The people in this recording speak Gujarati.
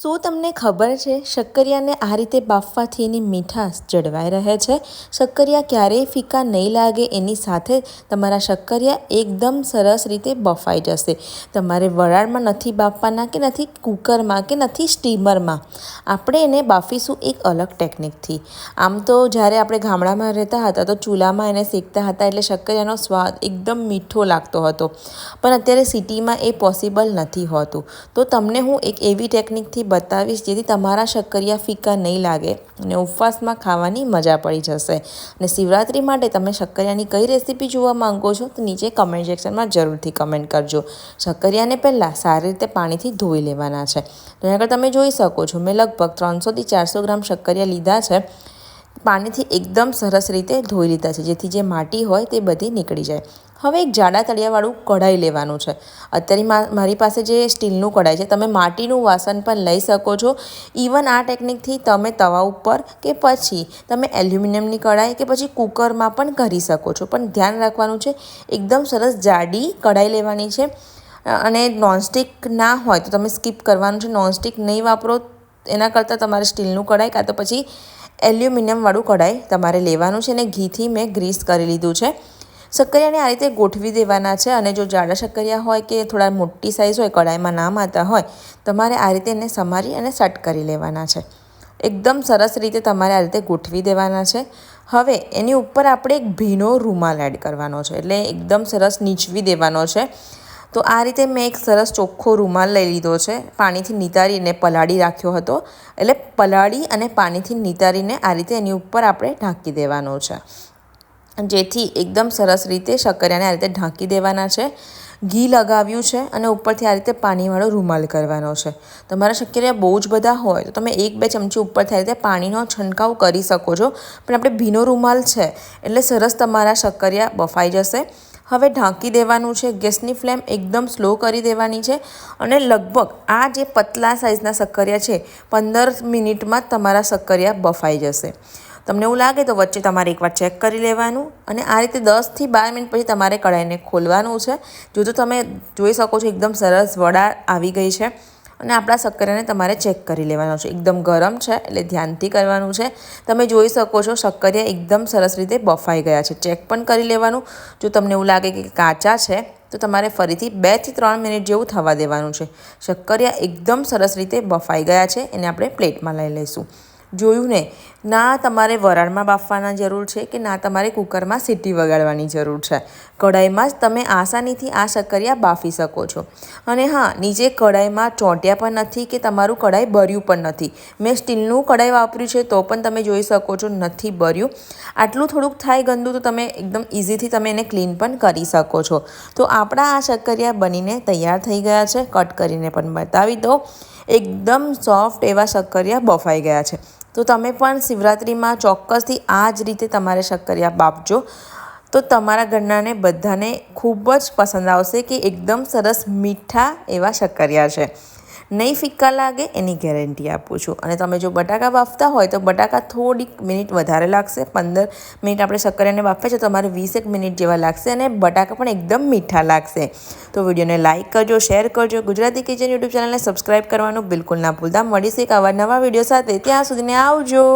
શું તમને ખબર છે, શક્કરિયાને આ રીતે બાફવાથી એની મીઠાશ જળવાઈ રહે છે? શક્કરિયા ક્યારેય ફીકા નહીં લાગે, એની સાથે તમારા શક્કરિયા એકદમ સરસ રીતે બફાઈ જશે. તમારે વરાળમાં નથી બાફવાના કે નથી કુકરમાં કે નથી સ્ટીમરમાં. આપણે એને બાફીશું એક અલગ ટેકનિકથી. આમ તો જ્યારે આપણે ગામડામાં રહેતા હતા તો ચૂલામાં એને શેકતા હતા એટલે શક્કરિયાનો સ્વાદ એકદમ મીઠો લાગતો હતો. પણ અત્યારે સિટીમાં એ પોસિબલ નથી હોતું. તો તમને હું એક એવી ટેકનિકથી બતાવીશ, જેથી તમારા શક્કરિયા ફીકા નહીં લાગે અને ઉપવાસમાં ખાવાની મજા પડી જશે. અને શિવરાત્રિ માટે તમે શક્કરિયાની કઈ રેસીપી જોવા માંગો છો, તો નીચે કમેન્ટ સેક્શનમાં જરૂરથી કમેન્ટ કરજો. શક્કરિયાને પહેલાં સારી રીતે પાણીથી ધોઈ લેવાના છે. તો આગળ તમે જોઈ શકો છો, મેં લગભગ ત્રણસોથી ચારસો ગ્રામ શક્કરિયા લીધા છે. પાણીથી એકદમ સરસ રીતે ધોઈ લીધા છે, જેથી જે માટી હોય તે બધી નીકળી જાય. હવે એક જાડા તળિયાવાળું કઢાઈ લેવાનું છે. અત્યારે મારી પાસે જે સ્ટીલનું કઢાઈ છે, તમે માટીનું વાસણ પણ લઈ શકો છો. ઇવન આ ટેકનિકથી તમે તવા ઉપર કે પછી તમે એલ્યુમિનિયમની કઢાઈ કે પછી કુકરમાં પણ કરી શકો છો. પણ ધ્યાન રાખવાનું છે, એકદમ સરસ જાડી કઢાઈ લેવાની છે. અને નોનસ્ટિક ના હોય તો તમે સ્કીપ કરવાનું છે. નોનસ્ટિક નહીં વાપરો, એના કરતાં તમારે સ્ટીલનું કઢાઈ કાં તો પછી એલ્યુમિનિયમવાળું કઢાઈ તમારે લેવાનું છે. અને ઘીથી મેં ગ્રીસ કરી લીધું છે. શક્કરિયાને આ રીતે ગોઠવી દેવાના છે અને જો જાડા શક્કરિયા હોય કે થોડા મોટી સાઇઝ હોય કઢાઈમાં ના માતા હોય, તમારે આ રીતે એને સમારી અને સટ કરી લેવાના છે. એકદમ સરસ રીતે તમારે આ રીતે ગોઠવી દેવાના છે. હવે એની ઉપર આપણે એક ભીનો રૂમાલ એડ કરવાનો છે, એટલે એકદમ સરસ નીચવી દેવાનો છે. તો આ રીતે મેં એક સરસ ચોખ્ખો રૂમાલ લઈ લીધો છે, પાણીથી નિતારીને પલાળી રાખ્યો હતો, એટલે પલાળી અને પાણીથી નિતારીને આ રીતે એની ઉપર આપણે ઢાંકી દેવાનો છે. જેથી એકદમ સરસ રીતે શક્કરિયાને આ રીતે ઢાંકી દેવાના છે. ઘી લગાવ્યું છે અને ઉપરથી આ રીતે પાણીવાળો રૂમાલ કરવાનો છે. તમારા શક્કરિયા બહુ જ બધા હોય તો તમે એક બે ચમચી ઉપરથી આ રીતે પાણીનો છંટકાવ કરી શકો છો. પણ આપણે ભીનો રૂમાલ છે એટલે સરસ તમારા શક્કરિયા બફાઈ જશે. હવે ઢાંકી દેવાનું છે. ગેસની ફ્લેમ એકદમ સ્લો કરી દેવાની છે અને લગભગ આ જે પતલા સાઇઝના શક્કરિયા છે, પંદર મિનિટમાં તમારા શક્કરિયા બફાઈ જશે. તમને એવું લાગે તો વચ્ચે તમારે એકવાર ચેક કરી લેવાનું અને આ રીતે દસથી બાર મિનિટ પછી તમારે કઢાઈને ખોલવાનું છે. જો તો તમે જોઈ શકો છો એકદમ સરસ વડા આવી ગઈ છે અને આપણા શક્કરિયાને તમારે ચેક કરી લેવાનો છે. એકદમ ગરમ છે એટલે ધ્યાનથી કરવાનું છે. તમે જોઈ શકો છો શક્કરિયા એકદમ સરસ રીતે બફાઈ ગયા છે. ચેક પણ કરી લેવાનું. જો તમને એવું લાગે કે કાચા છે, તો તમારે ફરીથી બેથી ત્રણ મિનિટ જેવું થવા દેવાનું છે. શક્કરિયા એકદમ સરસ રીતે બફાઈ ગયા છે. એને આપણે પ્લેટમાં લઈ લઈશું. જોયું ને, ના તમારે વરાળમાં બાફવાના જરૂર છે કે ના તમારે કુકરમાં સીટી વગાડવાની જરૂર છે. કઢાઈમાં જ તમે આસાનીથી આ શક્કરિયા બાફી શકો છો. અને હા, નીચે કઢાઈમાં ચોંટ્યા પણ નથી કે તમારું કઢાઈ બર્યું પણ નથી. મેં સ્ટીલનું કઢાઈ વાપર્યું છે તો પણ તમે જોઈ શકો છો નથી બર્યું. આટલું થોડુંક થાય ગંદુ તો તમે એકદમ ઇઝીથી તમે એને ક્લીન પણ કરી શકો છો. તો આપણા આ શક્કરિયા બનીને તૈયાર થઈ ગયા છે. કટ કરીને પણ બતાવી દો એકદમ સોફ્ટ એવા શક્કરિયા બફાઈ ગયા છે. તો તમે પણ શિવરાત્રિમાં ચોક્કસથી આ જ રીતે તમારે શક્કરિયા બાપજો. તો તમારા ઘરનાને બધાને ખૂબ જ પસંદ આવશે કે એકદમ સરસ મીઠા એવા શક્કરિયા છે. નહીં ફિક્કા લાગે, એની ગેરંટી આપું છું. અને તમે જો બટાકા બાફતા હોય તો બટાકા થોડીક મિનિટ વધારે લાગશે. પંદર મિનિટ આપણે શક્કરિયાને બાફે છે તો તમારે વીસેક મિનિટ જેવા લાગશે અને બટાકા પણ એકદમ મીઠા લાગશે. તો વિડીયોને લાઇક કરજો, શેર કરજો. ગુજરાતી કિચન યુટ્યુબ ચેનલને સબસ્ક્રાઈબ કરવાનું બિલકુલ ના ભૂલતા. મળીશ એક આવા નવા વીડિયો સાથે. ત્યાં સુધીને આવજો.